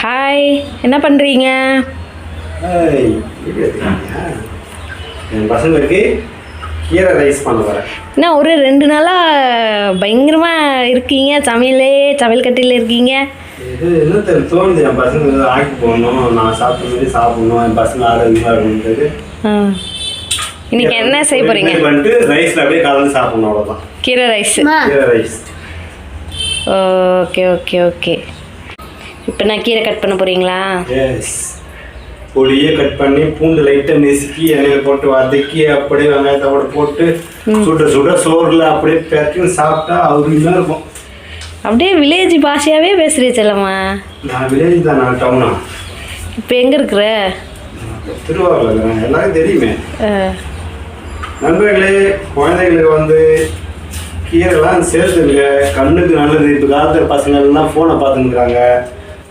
Hi என்ன பண்ணுறீங்க ஏய், எப்படி எடுத்துக்கிறீங்க? என் பசங்களுக்கு கீரை ரைஸ் பண்ண போகிறேன் என்ன ஒரு ரெண்டு நாளாக பயங்கரமாக இருக்கீங்க. சமையலே சமையல் கட்டியில் இருக்கீங்க. இது என்ன தெரியல தோணுது. என் பசங்க ஆக்கி போடணும். நான் சாப்பிட்ட மாதிரி சாப்பிடணும். என் பசங்க ஆரோக்கியமாக இருக்கணுன்றது ஆ. இன்னைக்கு என்ன செய்ய போகிறீங்க இது பண்ணிட்டு ரைஸில் அப்படியே கலந்து சாப்பிடணும் அவ்வளோதான் கீரை ரைஸ். கீரை ரைஸ். Okay okay okay. இப்போ நான் கீரை கட் பண்ண போகிறீங்களா எஸ் பொடியை கட் பண்ணி பூண்டு லைட்டாக நெசுக்கி எண்ணெயில் போட்டு வதக்கி அப்படியே வெங்காயத்தை கூட போட்டு சுட சுட சோறில் அப்படியே பெரட்டின்னு சாப்பிட்டா அருமையாக இருக்கும். அப்படியே வில்லேஜ் பாஷையாகவே பேசுகிறீ செல்லம்மா. நான் வில்லேஜ் தான் நான் டவுனா இப்போ எங்கே இருக்கிற? திருவாரூர்ல இருக்கிறேன். எல்லாருக்கும் தெரியுமே. நண்பர்களே குழந்தைங்களுக்கு வந்து கீரைலாம் சேர்த்துங்க. கண்ணுக்கு நல்லது. இப்போ காலத்தில் பசங்க எல்லாம் ஃபோனை பார்த்துக்கிறாங்க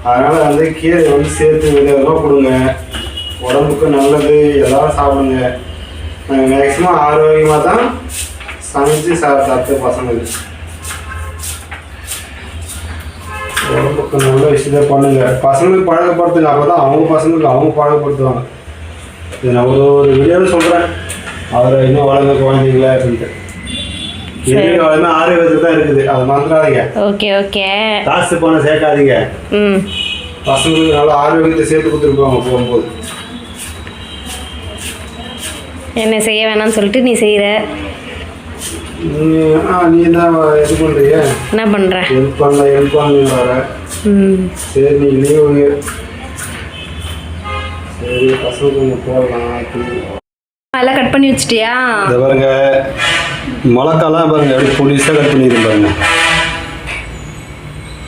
அதனால் வந்து கீரை வந்து சேர்த்து விதமாக கொடுங்க. உடம்புக்கு நல்லது எல்லாரும் சாப்பிடுங்க. மேக்ஸிமம் ஆரோக்கியமாக தான் சமைச்சு சாப்பிட்டு பசங்களுக்கு உடம்புக்கு நல்ல விஷயத்த பண்ணுங்க. பசங்களுக்கு பழக்கப்படுத்துங்க. அப்போ தான் அவங்க பசங்களுக்கு அவங்க பழக்கப்படுத்துவாங்க. இது நான் ஒரு ஒரு வீடியோவில் சொல்கிறேன் அவரை இன்னும் வளர்ந்த குழந்தைங்கள அப்படின்ட்டு. ஆரோக்கியத்தில் தான் இருக்குது. அதை மறந்துடாதீங்க. Okay okay. காசு பணம் சேர்க்காதீங்க. ம். பசங்களுக்கு நல்ல ஆரோக்கியத்தை சேர்த்து கொடுத்துருப்பாங்க போகும்போது. என்ன செய்ய வேணாம்னு சொல்லிட்டு நீ செய்கிற நீ தான் இது பண்ணுறீங்க என்ன பண்ணுற ஹெல்ப் பண்ணல ஹெல்ப் பண்ணி வர. சரி நீ லீவு சரி பசங்க கொஞ்சம் போடலாம் எல்லாம் கட் பண்ணி வச்சிட்டியா? இதை பாருங்க மிளகாலாம் பாருங்க புளிசாக கட்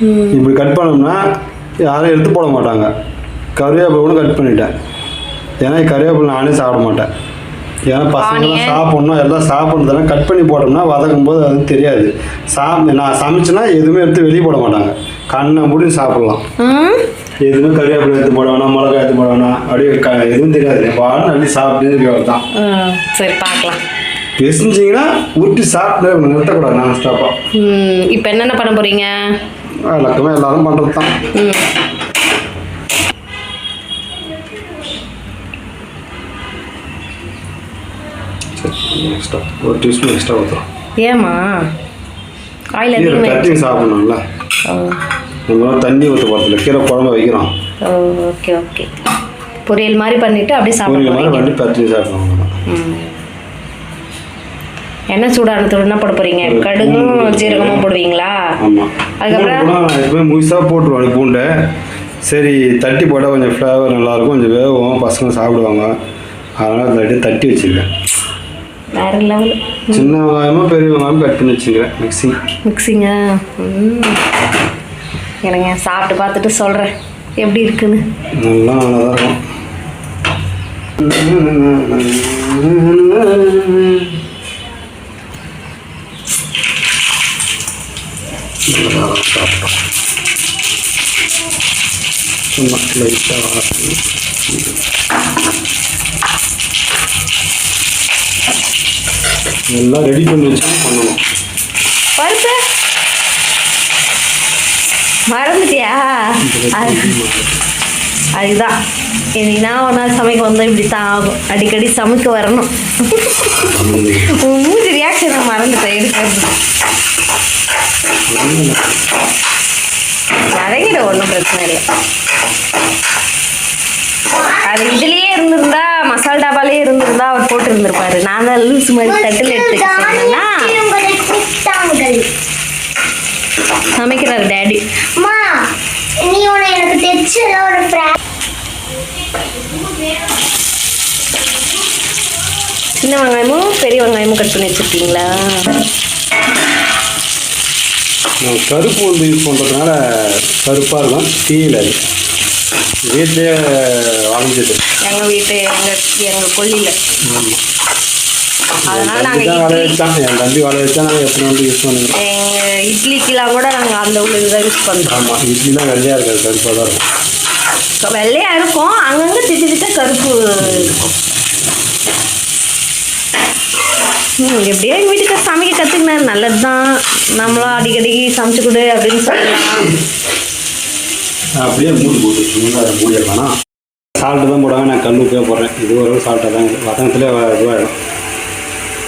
ம். இப்படி கட் பண்ணோம்னா யாரும் எடுத்து போட மாட்டாங்க. கருவேப்பிலை கூட கட் பண்ணிட்டேன். ஏன்னா கருவேப்பிலை நானே சாப்பிட மாட்டேன். ஏன்னா பசங்களாம். சாப்பிட்ணும் எல்லாம் சாப்பிட்றதெல்லாம் கட் பண்ணி போட்டோம்னா வதக்கும் போது அது தெரியாது. சாப் நான் சமைச்சேன்னா எதுவுமே எடுத்து வெளியே போட மாட்டாங்க. கண்ணை மூடி சாப்பிட்லாம். எதுவுமே கருவேப்பிலை எடுத்து போட வேணாம் மிளகா எடுத்து போட வேணாம். அப்படியே எதுவும் தெரியாது. பாடம் நல்லி சாப்பிட்டு தான் சரி பார்க்கலாம். பெசிஞ்சிங்கன்னா ஊட்டி சாப்பிட்டு நிறுத்தக்கூடாது நான் ஸ்டாப்பாக இப்போ என்னென்ன பண்ண போகிறீங்க வழக்கமாக எல்லாரும் பண்ணுறது தான். எக்ஸ்ட்ரா ஒரு டீஸ்பூன் எக்ஸ்ட்ரா ஊற்றுறோம் ஏம்மா? ஆயில் அதிகமாக தட்டி சாப்பிடணும்ல. ஓ. நம்ம தண்ணி ஊற்ற போகிறதில்ல கீரை குழம்பு வைக்கிறோம். ஓகே ஓகே பொரியல் மாதிரி பண்ணிவிட்டு அப்படியே சாப்பிட பொரியல் மாதிரி பண்ணி தட்டி சாப்பிடணும். ம். என்ன சூடானத்தோடு என்ன போட போகிறீங்க கடுகும் ஜீரகமும் போடுவீங்களா? அதுக்கப்புறம்? முழுசாக போட்டுருவேன் பூண்டை. சரி தட்டி போட்டால் கொஞ்சம் ஃப்ளேவர் நல்லாயிருக்கும். கொஞ்சம் வேகும் பசங்க சாப்பிடுவாங்க. அதனால் தட்டி தட்டி வச்சுருக்கேன். வேற லெவல் சின்ன வெங்காயமும் பெரிய வெங்காயமும் கட் பண்ணி வச்சுக்கிறேன் மிக்ஸி மிக்சிங்க ம். எனக்கு சாப்பிட்டு பார்த்துட்டு சொல்கிறேன் எப்படி இருக்குன்னு? நல்லா நல்லா தான் இருக்கும். சாப்பிட்டோம் சும்மா லைட்டாக எல்லாம் ரெடி பண்ணி வச்சு பண்ணணும். பருப்பு? மறந்துட்டியா? அதுதான். இனினா ஒரு நாள் சமைக்க வந்தால் இப்படி தான் ஆகும். அடிக்கடி சமைக்க வரணும். உன் மூஞ்சி நான் மறந்துட்டேன் எடுக்கிறது வதங்கிட ஒன்றும் பிரச்சனை இல்லை. அது இதுலயே இருந்திருந்தா மசால் டாபாலே இருந்திருந்தா அவர் போட்டு இருந்திருப்பாரு நான் தான் லூஸ் மாதிரி தட்டில் எடுத்துக்கிட்டேன் சமைக்கிறார் டேடி. நீ உன எனக்கு தெரிச்சு ஒரு சின்ன வெங்காயமும் பெரிய வெங்காயமும் கட் பண்ணி வச்சிருக்கீங்களா? நான் கருப்பு வந்து யூஸ் பண்ணுறதுனால கருப்பாக இருக்கும் தீயில வீட்டிலே வளைஞ்சது எங்க வீட்டு எங்க எங்க கொல்லியில அதனால நாங்க தான் வளைய இட்லி வச்சான் என் தம்பி வளைய வச்சா நாங்கள் எப்படி வந்து யூஸ் பண்ணுவோம் எங்க இட்லிக்கெல்லாம் கூட நாங்க அந்த உள்ள இதுதான் யூஸ் பண்றோம். ஆமாம் இட்லிலாம் வெள்ளையாக இருக்காது கருப்பாக தான் இருக்கும். வெள்ளையா இருக்கும். அங்கங்க திட்டு திட்ட கருப்பு. இருக்கும் எப்படியோ எங்கள் வீட்டுக்கு சமைக்க கற்றுக்கினார் நல்லது தான் நம்மளும் அடிக்கடி சமைச்சு கொடு அப்படின்னு சொல்லலாம். அப்படியே மூடி போட்டு சால்ட்டு தான் போடுவாங்க. நான் கல் உப்பே போடுறேன். இது ஒரு சால்ட்டாக தான். இருக்குது வதனத்துலேயே இதுவாகிடும்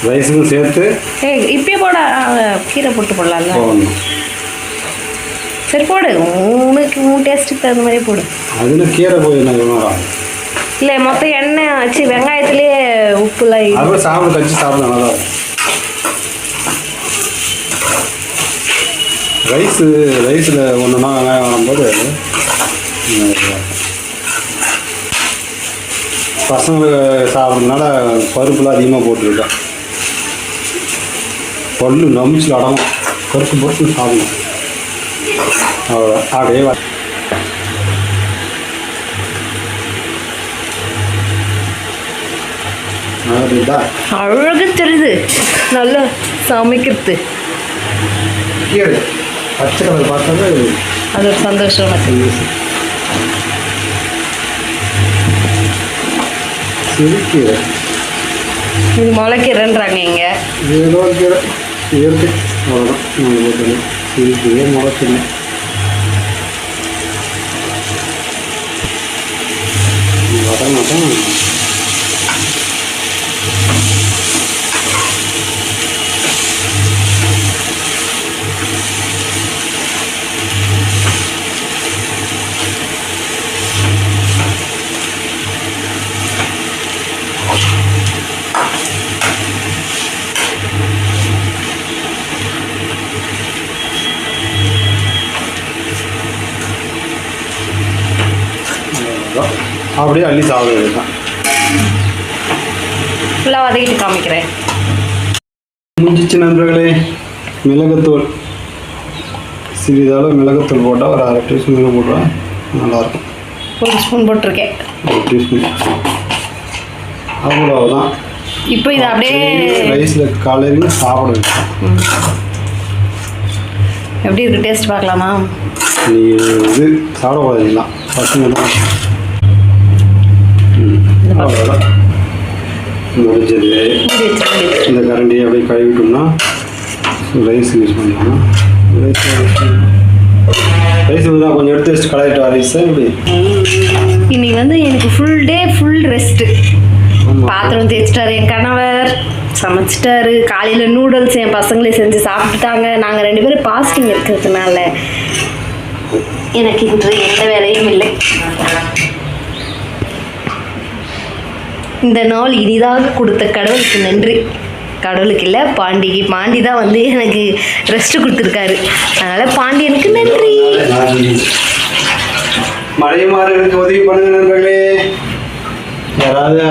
ரைஸுக்கும் சேர்த்து ஏய் இப்பயே போட. கீரை போட்டு போடலாம்ல. சரி போடு. உனக்கு உன் டேஸ்ட்டுக்கு தகுந்த மாதிரியே போடு. அதில் கீரை போய் என்ன வேணும் இல்லை மொத்தம் எண்ணெய் வச்சு வெங்காயத்துலேயே உப்புலாம் அதுவும் சாப்பிட கழிச்சு சாப்பிட நல்லா ரைஸு ரைஸில் ஒன்றுனா வெங்காயம் வரும்போது பசங்க சாப்பிட்றதுனால பருப்புலாம் அதிகமாக போட்டுருக்கேன் பல்லு நம்பிச்சு அடங்கும். பருப்பு பருப்பு சாப்பிடணும். அவ்வளோ அப்படியே அதுதா அழகு தெரியுது. நல்லா சமைக்கிறது. கீரை பச்சை கலர் பார்த்தாலே அது ஒரு சந்தோஷம் சிறுக்கீரை இது முளைக்கீரைன்றாங்க இங்கே. ஏதோ கீரை இயற்கை அவ்வளோதான் சிறுக்கீரை முளைக்கீரை வதங்கினா தான் அப்படியே அள்ளி சாப்பிட வேண்டியதுதான் ஃபுல்லாக வதக்கிட்டு காமிக்கிறேன். முடிஞ்சிச்சு நண்பர்களே மிளகுத்தூள். சிறிதளவு மிளகுத்தூள் போட்டால் ஒரு அரை டீஸ்பூன் மேலே போட்டால் நல்லாயிருக்கும். ஒரு ஸ்பூன் போட்டிருக்கேன். ஒரு டீஸ்பூன். அவ்வளோதான் இப்போ இது அப்படியே ரைஸில் காலையில் சாப்பிட வைக்கலாம் எப்படி இருக்கு? டேஸ்ட் பார்க்கலாமா? நீ இது சாப்பிடக்கூடாதுங்களா பசங்க தான். அவ்வளோதான் முடிஞ்சது மூடி வச்சு மூடி வச்சு. இந்த கரண்டியை அப்படியே கழுவிட்டோம்னா ரைஸ் யூஸ் பண்ணலாம்? ரைஸ் ரைஸ் தான் கொஞ்சம் எடுத்து வச்சுட்டு கலாயிட்டு ரைஸ் இப்படி இன்னைக்கு வந்து எனக்கு ஃபுல் டே ஃபுல் ரெஸ்ட்டு பாத்திரம் தேய்ச்சிட்டாரு என் கணவர். சமைச்சிட்டாரு. காலையில் நூடுல்ஸ் என் பசங்களே செஞ்சு சாப்பிட்டுட்டாங்க. நாங்கள் ரெண்டு பேரும் பாஸ்டிங் இருக்கிறதுனால எனக்கு இன்று எந்த வேலையும் இல்லை. இந்த நாள் இனிதாக கொடுத்த கடவுளுக்கு நன்றி. கடவுளுக்கு இல்லை பாண்டிக்கு பாண்டி தான் வந்து எனக்கு ரெஸ்ட் கொடுத்துருக்காரு. அதனால் பாண்டியனுக்கு நன்றி. மழைமார்களுக்கு உதவி பண்ணுங்க நண்பர்களே. யாராவது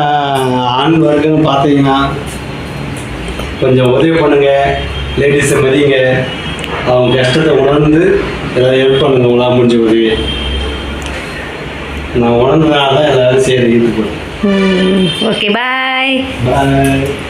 ஆண் வர்க்கம்னு பார்த்தீங்கன்னா கொஞ்சம் உதவி பண்ணுங்க. லேடிஸை மதிங்க. அவங்க கஷ்டத்தை உணர்ந்து எதாவது ஹெல்ப் பண்ணுங்க. உங்களால் முடிஞ்ச உதவி நான் உணர்ந்ததுனால தான் எல்லாரும் இது ஈடுபடும் Hmm. Okay, bye. Bye.